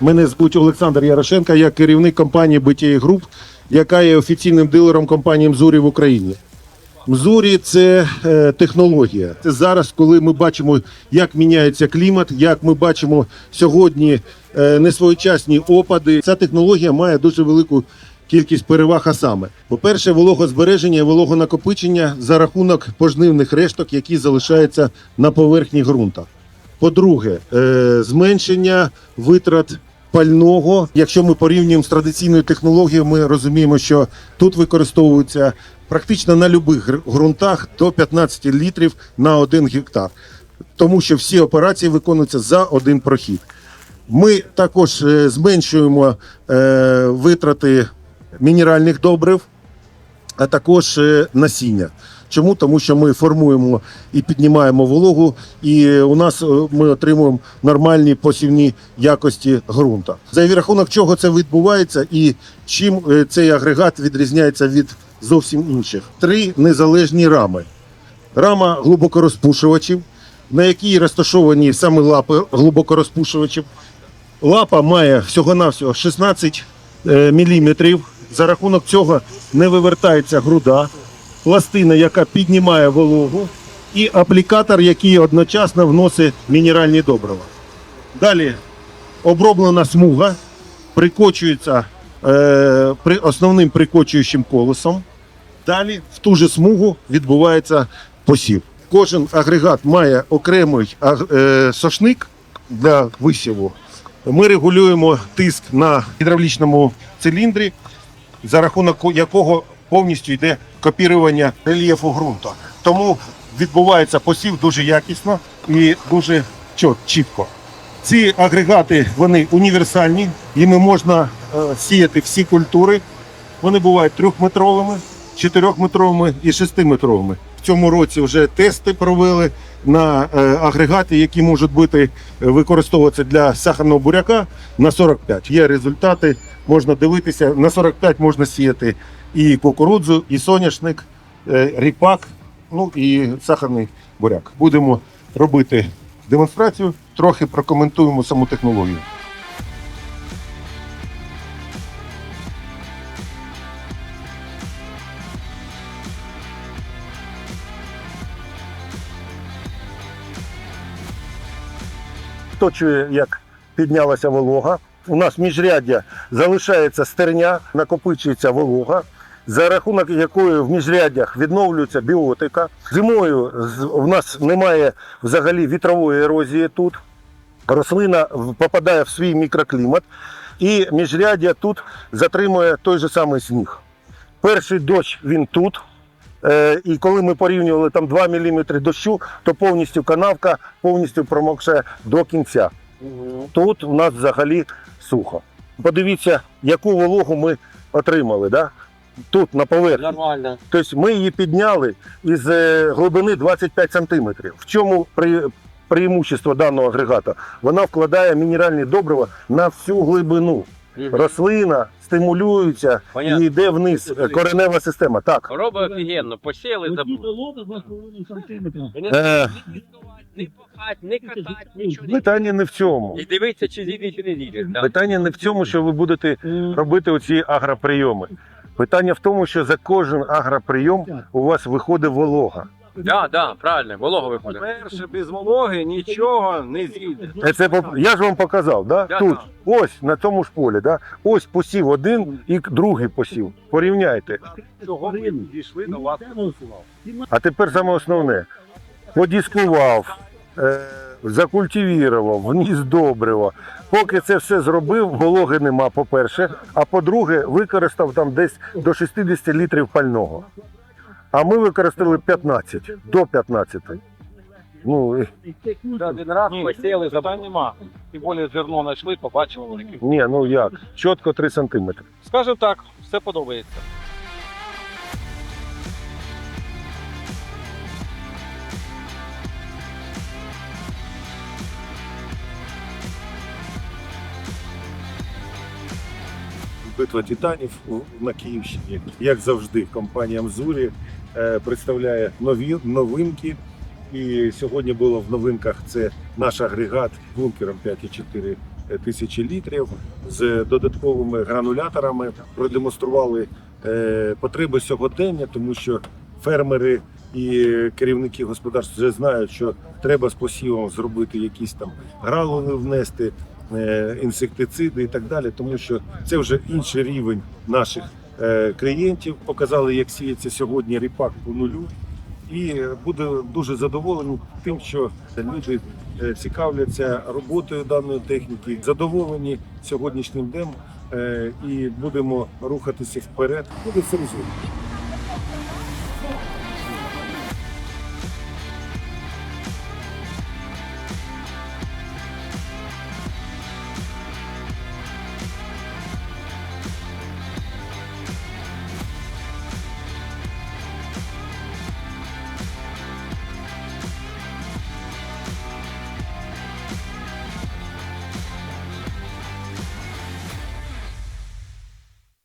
Мене звуть Олександр Ярошенко, я керівник компанії BTA Group, яка є офіційним дилером компанії Мзурі в Україні. Мзурі це е, технологія. Це зараз, коли ми бачимо, як міняється клімат, як ми бачимо сьогодні е, несвоєчасні опади. Ця технологія має дуже велику кількість переваг, а саме. По-перше, вологозбереження вологонакопичення за рахунок пожнивних решток, які залишаються на поверхні ґрунта. По-друге, е, зменшення витрат пального. Якщо ми порівнюємо з традиційною технологією, ми розуміємо, що тут використовується практично на будь-яких ґрунтах до 15 літрів на один гектар, тому що всі операції виконуються за один прохід. Ми також е, зменшуємо е, витрати мінеральних добрив, а також насіння. Чому? Тому що ми формуємо і піднімаємо вологу, і у нас е, ми отримуємо нормальні посівні якості ґрунта. За рахунок чого це відбувається і чим е, цей агрегат відрізняється від зовсім інших. Три незалежні рами. Рама глибокорозпушувачів, на якій розташовані саме лапи глибокорозпушувачів. Лапа має всього-навсього 16 мм. За рахунок цього не вивертається груда, пластина, яка піднімає вологу, і аплікатор, який одночасно вносить мінеральні добрива. Далі оброблена смуга, прикочується е, основним прикочуючим колесом. Далі в ту же смугу відбувається посів. Кожен агрегат має окремий е, сошник для висіву. Ми регулюємо тиск на гідравлічному циліндрі, за рахунок якого повністю йде копірування рельєфу ґрунту. Тому відбувається посів дуже якісно і дуже чітко. Ці агрегати вони універсальні, їми можна е, сіяти всі культури. Вони бувають трьохметровими, чотирьохметровими і шестиметровими. В цьому році вже тести провели на е, агрегати, які можуть бути е, використовуватися для сахарного буряка на 45. Є результати, можна дивитися. На 45 можна сіяти і кукурудзу, і соняшник, е, ріпак, ну і сахарний буряк. Будемо робити демонстрацію, трохи прокоментуємо саму технологію. Хто чує, як піднялася волога? У нас міжряддя залишається стерня, накопичується волога, за рахунок якої в міжряддях відновлюється біотика. Зимою в нас немає взагалі вітрової ерозії тут. Рослина попадає в свій мікроклімат, і міжряддя тут затримує той же самий сніг. Перший дощ він тут. Е, і коли ми порівнювали там 2 мм дощу, то повністю канавка повністю промокше до кінця. Тут у нас взагалі сухо. Подивіться, яку вологу ми отримали. Да? Тут на поверхні. Нормально. Тобто ми її підняли із е, глибини 25 см. В чому при, преимущество даного агрегата? Вона вкладає мінеральні добрива на всю глибину. Рослина стимулюється Понятно. і йде вниз. е, Коренева система. Так. Робить офігенно, посіли забули. Е, Не пахать, не катать, нічого. питання не в цьому. І дивиться, чи зійде, чи не зійде. Питання не в цьому, що ви будете робити оці агроприйоми. Питання в тому, що за кожен агроприйом у вас виходить волога. Да, да, правильно, волога виходить. Перше, без вологи нічого не зійде. Е, Це поп- я ж вам показав, да? Да, тут да. ось на цьому ж полі, да? ось посів один і другий посів. Порівняйте. Цього ми дійшли до вас. А тепер саме основне: подіскував, е, закультивірував, вніс добриво. Поки це все зробив, вологи нема, по-перше. А по-друге, використав там десь до 60 літрів пального. А ми використали 15, до 15. Ну, і- Один раз Ні, посіли, питань забули. нема. Тим більше зерно знайшли, побачили велике. ні, ну як? Чітко 3 сантиметри. Скажемо так, все подобається. Битва титанів на Київщині, як завжди, компанія Мзурі е, представляє нові новинки. І сьогодні було в новинках це наш агрегат бункером 5,4 тисячі літрів з додатковими грануляторами. Продемонстрували е, потреби сьогодення, тому що фермери і керівники господарств вже знають, що треба з посівом зробити якісь там гранули внести, інсектициди і так далі, тому що це вже інший рівень наших е, клієнтів. Показали, як сіється сьогодні ріпак по нулю. І буде дуже задоволений тим, що люди е, цікавляться роботою даної техніки, задоволені сьогоднішнім днем е, і будемо рухатися вперед. Буде все розумно.